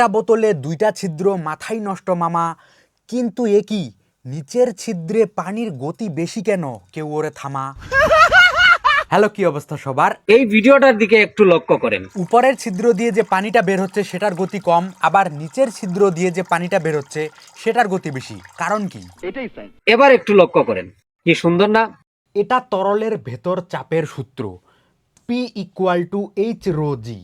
একটা বোতলে দুইটা ছিদ্র মাথাই নষ্ট মামা। কিন্তু এ কি? নিচের ছিদ্রে পানির গতি বেশি কেন? কেউ ওরে থামা। হ্যালো কি অবস্থা সবার? এই ভিডিওটার দিকে একটু লক্ষ্য করেন। উপরের ছিদ্র দিয়ে যে পানিটা বের হচ্ছে সেটার গতি কম। আবার নিচের ছিদ্র দিয়ে যে পানিটা বের হচ্ছে সেটার গতি বেশি। কারণ কি? এটাই এবার একটু লক্ষ্য করেন। কি সুন্দর না? এটা তরলের ভেতর চাপের সূত্র। P equal to H rho G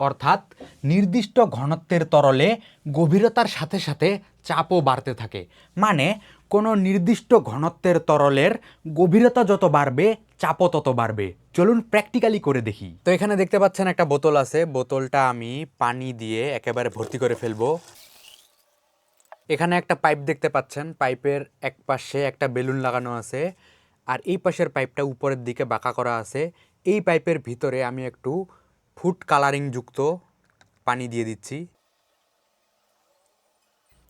অর্থাৎ নির্দিষ্ট ঘনত্বের তরলে গভীরতার সাথে সাথে চাপও বাড়তে থাকে। মানে কোনো নির্দিষ্ট ঘনত্বের তরলের গভীরতা যত বাড়বে, চাপও তত বাড়বে। চলুন প্র্যাকটিক্যালি করে দেখি। তো এখানে দেখতে পাচ্ছেন একটা বোতল আছে। বোতলটা আমি পানি দিয়ে একেবারে ভর্তি করে ফেলব। এখানে একটা পাইপ দেখতে পাচ্ছেন। পাইপের এক পাশে একটা বেলুন লাগানো আছে। আর এই পাশের পাইপটা উপরের দিকে বাঁকা করা আছে। এই পাইপের ভিতরে আমি একটু ফুড কালারিং যুক্ত পানি দিয়ে দিচ্ছি।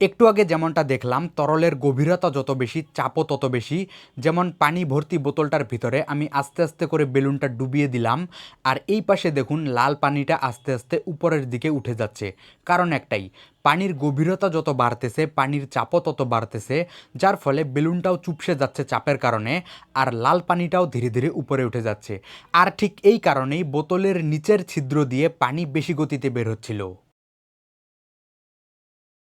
একটু আগে যেমনটা দেখলাম, তরলের গভীরতা যত বেশি, চাপও তত বেশি। যেমন পানি ভর্তি বোতলটার ভিতরে আমি আস্তে আস্তে করে বেলুনটা ডুবিয়ে দিলাম, আর এই পাশে দেখুন লাল পানিটা আস্তে আস্তে উপরের দিকে উঠে যাচ্ছে। কারণ একটাই, পানির গভীরতা যত বাড়তেছে, পানির চাপও তত বাড়তেছে, যার ফলে বেলুনটাও চুপসে যাচ্ছে চাপের কারণে, আর লাল পানিটাও ধীরে ধীরে উপরে উঠে যাচ্ছে। আর ঠিক এই কারণেই বোতলের নিচের ছিদ্র দিয়ে পানি বেশি গতিতে বের হচ্ছিল।